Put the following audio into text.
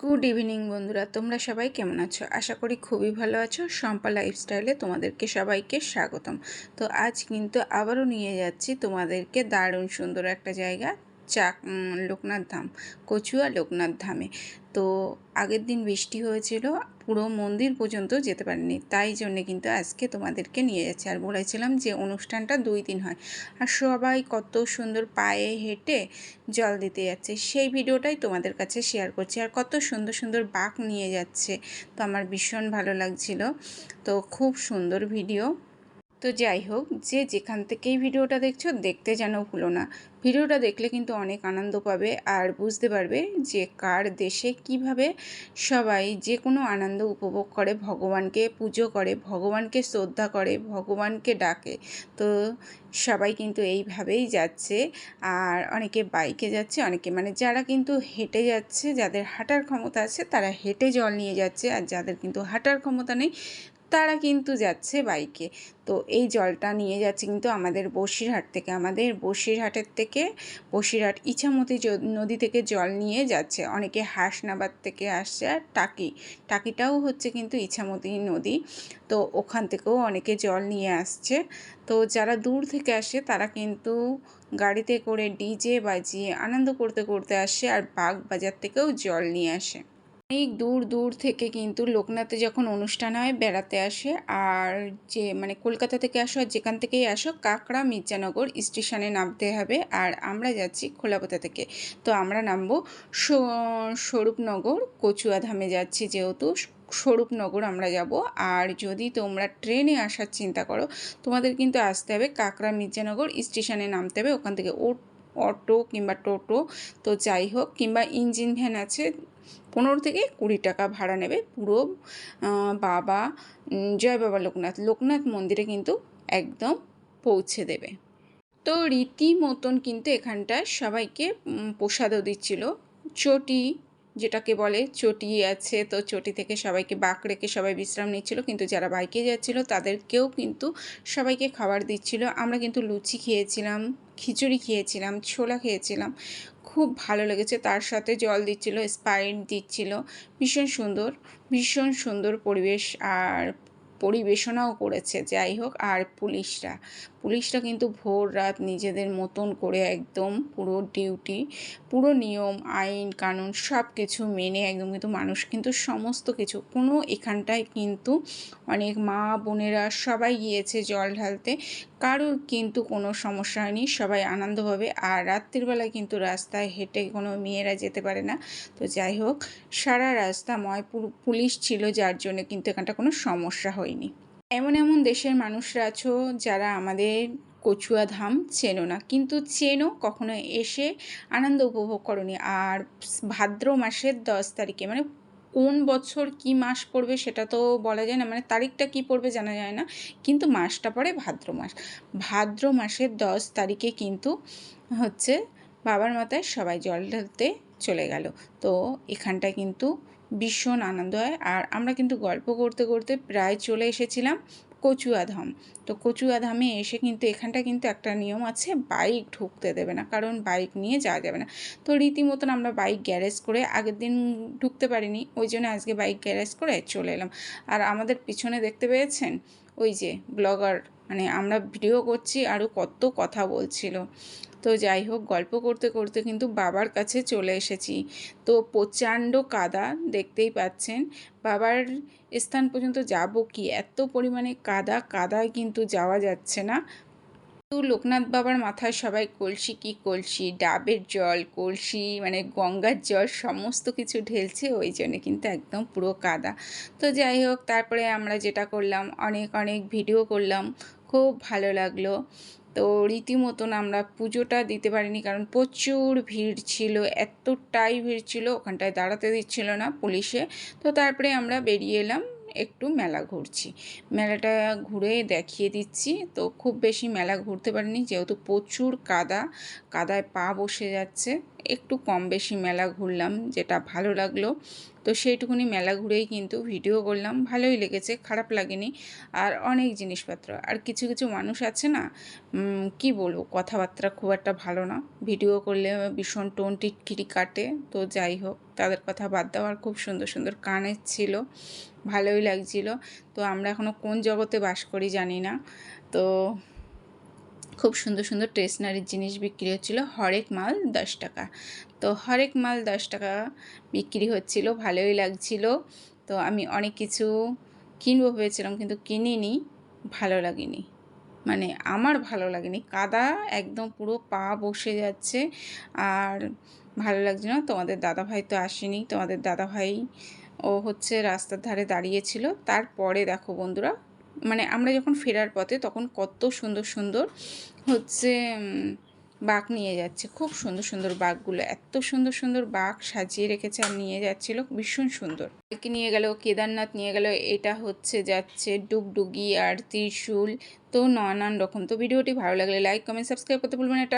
Good evening বন্ধুরা। তোমরা সবাই কেমন আছো? আশা করি খুবই ভালো আছো। শম্পা লাইফস্টাইলে তোমাদেরকে সবাইকে স্বাগতম। তো আজ কিন্তু আবারও নিয়ে যাচ্ছি তোমাদেরকে দারুণ সুন্দর একটা জায়গা। চাক লোকনাথ ধাম, কচুয়া লোকনাথ ধামে। তো আগের দিন বৃষ্টি হয়েছিল, পুরো মন্দির পর্যন্ত যেতে পারিনি। তাই জন্যে কিন্তু আজকে তোমাদেরকে নিয়ে যাচ্ছি। আর বলেছিলাম যে অনুষ্ঠানটা দুই দিন হয়। আর সবাই কত সুন্দর পায়ে হেঁটে জল দিতে যাচ্ছে। সেই ভিডিওটাই তোমাদের কাছে শেয়ার করছি। আর কত সুন্দর সুন্দর বাঘ নিয়ে যাচ্ছে। তো আমার ভীষণ ভালো লাগছিল। তো খুব সুন্দর ভিডিও। তো যাই হোক, যে যেখান থেকেই ভিডিওটা দেখছ দেখতে যেন ভুলো না। ভিডিওটা দেখলে কিন্তু অনেক আনন্দ পাবে আর বুঝতে পারবে যে কার দেশে কীভাবে সবাই যে কোনো আনন্দ উপভোগ করে, ভগবানকে পুজো করে, ভগবানকে শ্রদ্ধা করে, ভগবানকে ডাকে। তো সবাই কিন্তু এইভাবেই যাচ্ছে আর অনেকে বাইকে যাচ্ছে, অনেকে মানে যারা কিন্তু হেঁটে যাচ্ছে, যাদের হাঁটার ক্ষমতা আছে তারা হেঁটে জল নিয়ে যাচ্ছে আর যাদের কিন্তু হাঁটার ক্ষমতা নেই তারা কিন্তু যাচ্ছে বাইকে। তো এই জলটা নিয়ে যাচ্ছে কিন্তু আমাদের বসিরহাট থেকে। আমাদের বসিরহাটের থেকে, বসিরহাট ইছামতি নদী থেকে জল নিয়ে যাচ্ছে। অনেকে হাসনাবাদ থেকে আসছে আর টাকি। টাকিটাও হচ্ছে কিন্তু ইছামতি নদী। তো ওখান থেকেও অনেকে জল নিয়ে আসছে। তো যারা দূর থেকে আসে, তারা কিন্তু গাড়িতে করে ডিজে বাজিয়ে, আনন্দ করতে করতে আসে আর বাগ বাজার থেকেও জল নিয়ে আসে। অনেক দূর দূর থেকে কিন্তু লোকনাথে যখন অনুষ্ঠান হয়, বেড়াতে আসে। আর যে মানে কলকাতা থেকে আসো আর যেখান থেকেই আসো, কাকড়া মির্জানগর স্টেশনে নামতে হবে। আর আমরা যাচ্ছি খোলাপোতা থেকে। তো আমরা নামবো স্বরূপনগর, কচুয়াধামে যাচ্ছি যেহেতু। স্বরূপনগর আমরা যাব। আর যদি তোমরা ট্রেনে আসার চিন্তা করো, তোমাদের কিন্তু আসতে হবে কাকড়া মির্জানগর স্টেশনে নামতে হবে। ওখান থেকে ও, অটো কিংবা টোটো, তো যাই হোক, কিংবা ইঞ্জিন ভ্যান আছে। পনেরো থেকে কুড়ি টাকা ভাড়া নেবে পুরো বাবা জয় বাবা লোকনাথ। লোকনাথ মন্দিরে কিন্তু একদম পৌঁছে দেবে। তো রীতি মতন কিন্তু এখানটায় সবাইকে প্রসাদও দিচ্ছিল। চটি যেটাকে বলে চটি আছে, তো চটি থেকে সবাইকে বাঁক রেখে সবাই বিশ্রাম নিচ্ছিল। কিন্তু যারা বাইকে যাচ্ছিল, তাদেরকেও কিন্তু সবাইকে খাবার দিচ্ছিল। আমরা কিন্তু লুচি খেয়েছিলাম, খিচুড়ি খেয়েছিলাম, ছোলা খেয়েছিলাম। খুব ভালো লেগেছে। তার সাথে জল দিচ্ছিল স্পাইট দিচ্ছিল। ভীষণ সুন্দর ভীষণ সুন্দর পরিবেশ। আর পরিবেশনাও করেছে, যাই হোক, আর পুলিশরা। পুলিশরা কিন্তু ভোর রাত নিজেদের মতন করে একদম পুরো ডিউটি, পুরো নিয়ম, আইন, কানুন সব কিছু মেনে একদম কিন্তু মানুষ কিন্তু সমস্ত কিছু, কোনো এখানটায় কিন্তু অনেক মা বোনেরা সবাই গিয়েছে জল ঢালতে, কারোর কিন্তু কোনো সমস্যা হয়নি, সবাই আনন্দভাবে, আর রাত্রিবেলায় কিন্তু রাস্তায় হেঁটে কোনো মেয়েরা যেতে পারে না। তো যাই হোক, সারা রাস্তাময় পুরো- পুলিশ ছিল, যার জন্য কিন্তু এখানটা কোনো সমস্যা হয়নি। এমন এমন দেশের মানুষরা আছো যারা আমাদের কচুয়া ধাম চেনো না। কিন্তু চেনো কখনো এসে আনন্দ উপভোগ করনি। আর ভাদ্র মাসের দশ তারিখে মানে কোন বছর কি মাস পড়বে সেটা তো বলা যায় না মানে তারিখটা কি পড়বে জানা যায় না। কিন্তু মাসটা পড়ে ভাদ্র মাস। ভাদ্র মাসের দশ তারিখে কিন্তু হচ্ছে বাবার মাথায় সবাই জল ঢালতে চলে গেল। তো এখানটা কিন্তু ভীষণ আনন্দ হয়। আর আমরা কিন্তু গল্প করতে করতে প্রায় চলে এসেছিলাম কচুয়াধাম। তো কচুয়াধামে এসে কিন্তু এখানটা কিন্তু একটা নিয়ম আছে, বাইক ঢুকতে দেবে না, কারণ বাইক নিয়ে যাওয়া যাবে না। তো রীতিমতন আমরা বাইক গ্যারেজ করে আগের দিন ঢুকতে পারিনি, ওই জন্য আজকে বাইক গ্যারেজ করে চলে এলাম। আর আমাদের পিছনে দেখতে পেয়েছেন ওই যে ব্লগার মানে আমরা ভিডিও করছি আরও কত কথা বলছিল। তো যাই হোক, গল্প করতে করতে কিন্তু বাবার কাছে চলে এসেছি। তো প্রচণ্ড কাদা দেখতেই পাচ্ছেন। বাবার স্থান পর্যন্ত যাব কি? এত পরিমাণে কাদা, কাদায় কিন্তু যাওয়া যাচ্ছে না। তো লোকনাথ বাবার মাথায় সবাই কলসি কি কলসি, ডাবের জল, কলসি মানে গঙ্গার জল সমস্ত কিছু ঢেলছে, ওই জন্য কিন্তু একদম পুরো কাদা। তো যাই হোক, তারপরে আমরা যেটা করলাম, অনেক অনেক ভিডিও করলাম। খুব ভালো লাগল। তো রীতিমতন আমরা পুজোটা দিতে পারিনি কারণ প্রচুর ভিড় ছিল, এতটাই ভিড় ছিল, ওখানটায় দাঁড়াতে দিচ্ছিল না পুলিশে। তো তারপরে আমরা বেরিয়ে এলাম, একটু মেলা ঘুরছি। মেলাটা ঘুরে দেখিয়ে দিচ্ছি। তো খুব বেশি মেলা ঘুরতে পারিনি, যেহেতু প্রচুর কাদা, কাদায় পা বসে যাচ্ছে। একটু কম বেশি মেলা ঘুরলাম, যেটা ভালো লাগল। তো সেইটুকুনি মেলা ঘুরেই কিন্তু ভিডিও করলাম, ভালোই লেগেছে, খারাপ লাগেনি। আর অনেক জিনিসপত্র, আর কিছু কিছু মানুষ আছে না কি বলব, কথাবার্তা খুব একটা ভালো না। ভিডিও করলে ভীষণ টোন টিটকিরি কাটে, তো যাই হোক, তাদের কথা বাদ দেওয়ার খুব সুন্দর সুন্দর কানের ছিল, ভালোই লাগছিল। তো আমরা এখনও কোন জগতে বাস করি জানি না। তো খুব সুন্দর সুন্দর স্টেশনারির জিনিস বিক্রি হচ্ছিল। হরেক মাল দশ টাকা। তো হরেক মাল দশ টাকা বিক্রি হচ্ছিল, ভালোই লাগছিল। তো আমি অনেক কিছু কিনবো ভেবেছিলাম কিন্তু কিনিনি, ভালো লাগেনি। মানে আমার ভালো লাগেনি। কাদা একদম পুরো পা বসে যাচ্ছে আর ভালো লাগছে না। তোমাদের দাদাভাই তো আসেনি। তোমাদের দাদাভাই ও হচ্ছে রাস্তার ধারে দাঁড়িয়েছিল তারপরে দেখো বন্ধুরা মানে আমরা যখন ফেরার পথে তখন কত সুন্দর সুন্দর হচ্ছে বাঘ নিয়ে যাচ্ছে। খুব সুন্দর সুন্দর বাঘগুলো। এত সুন্দর সুন্দর বাঘ সাজিয়ে রেখেছে আর নিয়ে যাচ্ছিল। ভীষণ সুন্দর। একে নিয়ে গেল, কেদারনাথ নিয়ে গেল। এটা হচ্ছে যাচ্ছে ডুগডুগি আর ত্রিশুল। তো নানান রকম। তো ভিডিওটি ভালো লাগলে লাইক কমেন্ট সাবস্ক্রাইব করতে ভুলবেন এটা